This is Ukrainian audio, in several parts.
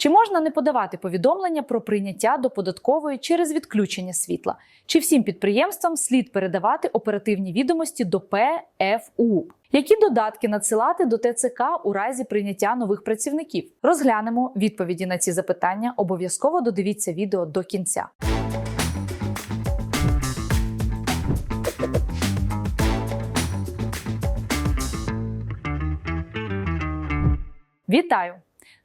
Чи можна не подавати повідомлення про прийняття до податкової через відключення світла? Чи всім підприємствам слід передавати оперативні відомості до ПФУ? Які додатки надсилати до ТЦК у разі прийняття нових працівників? Розглянемо відповіді на ці запитання. Обов'язково додивіться відео до кінця. Вітаю!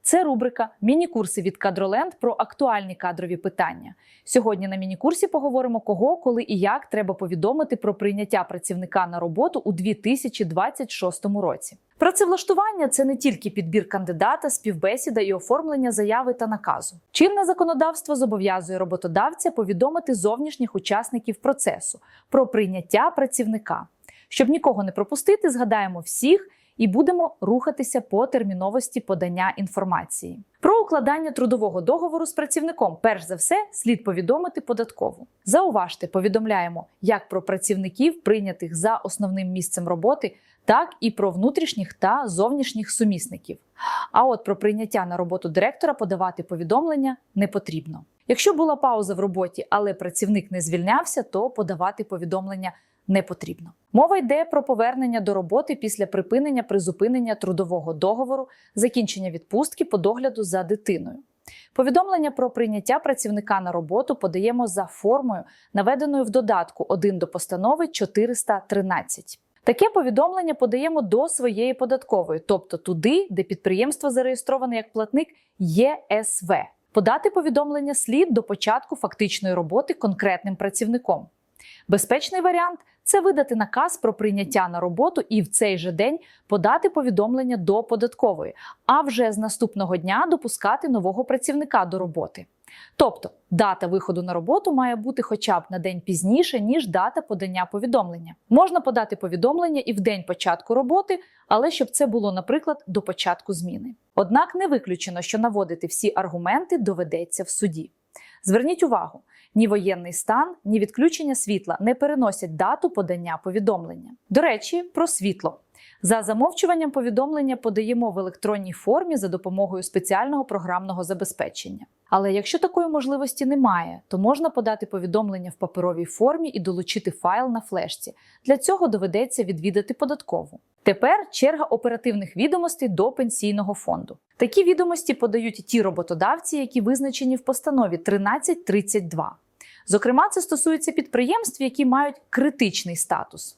Це рубрика Міні-курси від Кадроленд про актуальні кадрові питання. Сьогодні на міні-курсі поговоримо, кого, коли і як треба повідомити про прийняття працівника на роботу у 2026 році. Працевлаштування це не тільки підбір кандидата, співбесіда і оформлення заяви та наказу. Чинне законодавство зобов'язує роботодавця повідомити зовнішніх учасників процесу про прийняття працівника. Щоб нікого не пропустити, згадаємо всіх і будемо рухатися по терміновості подання інформації. Про укладання трудового договору з працівником, перш за все, слід повідомити податкову. Зауважте, повідомляємо як про працівників, прийнятих за основним місцем роботи, так і про внутрішніх та зовнішніх сумісників. А от про прийняття на роботу директора подавати повідомлення не потрібно. Якщо була пауза в роботі, але працівник не звільнявся, то подавати повідомлення не потрібно. Мова йде про повернення до роботи після припинення призупинення трудового договору, закінчення відпустки по догляду за дитиною. Повідомлення про прийняття працівника на роботу подаємо за формою, наведеною в додатку 1 до постанови 413. Таке повідомлення подаємо до своєї податкової, тобто туди, де підприємство зареєстроване як платник ЄСВ. Подати повідомлення слід до початку фактичної роботи конкретним працівником. Безпечний варіант це видати наказ про прийняття на роботу і в цей же день подати повідомлення до податкової, а вже з наступного дня допускати нового працівника до роботи. Тобто дата виходу на роботу має бути хоча б на день пізніше, ніж дата подання повідомлення. Можна подати повідомлення і в день початку роботи, але щоб це було, наприклад, до початку зміни. Однак не виключено, що наводити всі аргументи доведеться в суді. Зверніть увагу, ні воєнний стан, ні відключення світла не переносять дату подання повідомлення. До речі, про світло. За замовчуванням повідомлення подаємо в електронній формі за допомогою спеціального програмного забезпечення. Але якщо такої можливості немає, то можна подати повідомлення в паперовій формі і долучити файл на флешці. Для цього доведеться відвідати податкову. Тепер черга оперативних відомостей до пенсійного фонду. Такі відомості подають ті роботодавці, які визначені в постанові 1332. Зокрема, це стосується підприємств, які мають критичний статус.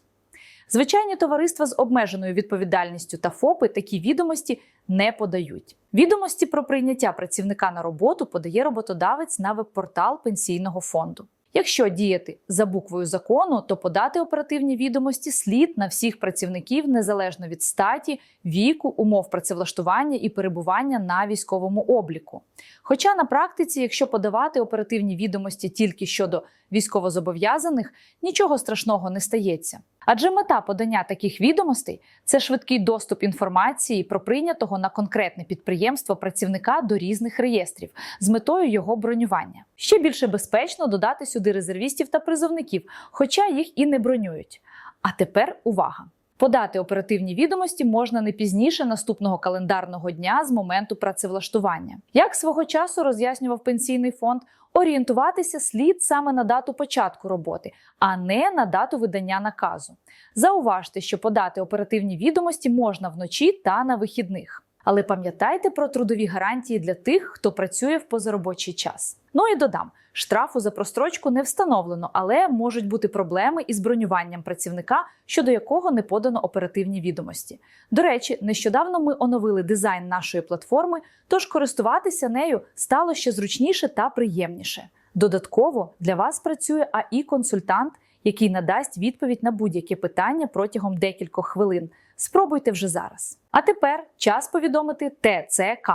Звичайні товариства з обмеженою відповідальністю та ФОПи такі відомості не подають. Відомості про прийняття працівника на роботу подає роботодавець на веб-портал пенсійного фонду. Якщо діяти за буквою закону, то подати оперативні відомості слід на всіх працівників незалежно від статі, віку, умов працевлаштування і перебування на військовому обліку. Хоча на практиці, якщо подавати оперативні відомості тільки щодо військовозобов'язаних, нічого страшного не стається. Адже мета подання таких відомостей це швидкий доступ інформації про прийнятого на конкретне підприємство працівника до різних реєстрів з метою його бронювання. Ще більше безпечно додати сюди резервістів та призовників, хоча їх і не бронюють. А тепер увага! Подати оперативні відомості можна не пізніше наступного календарного дня з моменту працевлаштування. Як свого часу роз'яснював пенсійний фонд, орієнтуватися слід саме на дату початку роботи, а не на дату видання наказу. Зауважте, що подати оперативні відомості можна вночі та на вихідних. Але пам'ятайте про трудові гарантії для тих, хто працює в позаробочий час. Ну і додам, штрафу за прострочку не встановлено, але можуть бути проблеми із бронюванням працівника, щодо якого не подано оперативні відомості. До речі, нещодавно ми оновили дизайн нашої платформи, тож користуватися нею стало ще зручніше та приємніше. Додатково для вас працює АІ-консультант, який надасть відповідь на будь-яке питання протягом декількох хвилин. Спробуйте вже зараз. А тепер час повідомити ТЦК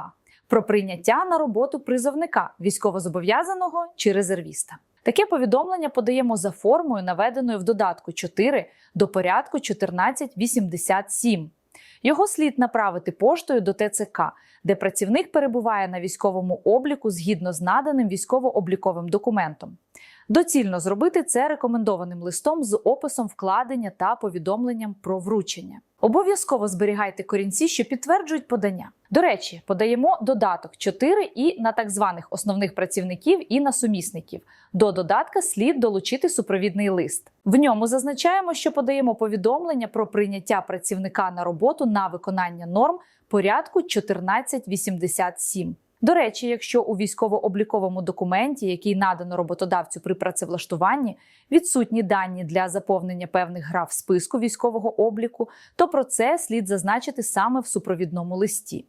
про прийняття на роботу призовника військовозобов'язаного чи резервіста. Таке повідомлення подаємо за формою, наведеною в додатку 4 до порядку 1487. Його слід направити поштою до ТЦК, де працівник перебуває на військовому обліку згідно з наданим військово-обліковим документом. Доцільно зробити це рекомендованим листом з описом вкладення та повідомленням про вручення. Обов'язково зберігайте корінці, що підтверджують подання. До речі, подаємо додаток 4 і на так званих основних працівників і на сумісників. До додатка слід долучити супровідний лист. В ньому зазначаємо, що подаємо повідомлення про прийняття працівника на роботу на виконання норм порядку 1487. До речі, якщо у військово-обліковому документі, який надано роботодавцю при працевлаштуванні, відсутні дані для заповнення певних граф списку військового обліку, то про це слід зазначити саме в супровідному листі.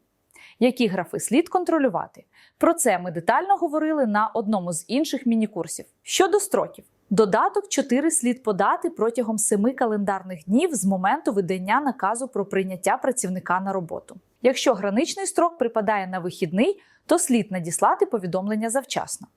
Які графи слід контролювати? Про це ми детально говорили на одному з інших мінікурсів. Щодо строків, додаток 4 слід подати протягом 7 календарних днів з моменту видання наказу про прийняття працівника на роботу. Якщо граничний строк припадає на вихідний, то слід надіслати повідомлення завчасно.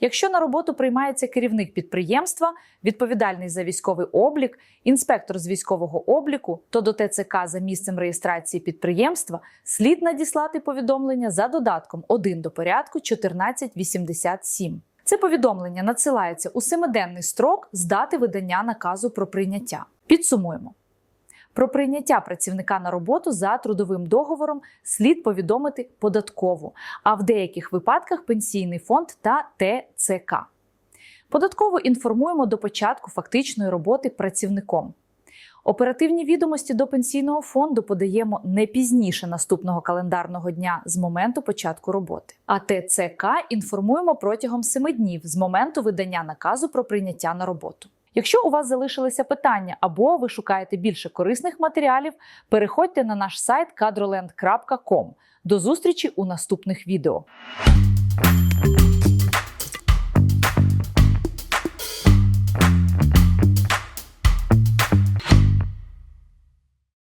Якщо на роботу приймається керівник підприємства, відповідальний за військовий облік, інспектор з військового обліку, то до ТЦК за місцем реєстрації підприємства слід надіслати повідомлення за додатком 1 до порядку 1487. Це повідомлення надсилається у семиденний строк з дати видання наказу про прийняття. Підсумуємо. Про прийняття працівника на роботу за трудовим договором слід повідомити податкову, а в деяких випадках пенсійний фонд та ТЦК. Податково інформуємо до початку фактичної роботи працівником. Оперативні відомості до пенсійного фонду подаємо не пізніше наступного календарного дня з моменту початку роботи. А ТЦК інформуємо протягом 7 днів з моменту видання наказу про прийняття на роботу. Якщо у вас залишилися питання або ви шукаєте більше корисних матеріалів, переходьте на наш сайт kadroland.com. До зустрічі у наступних відео.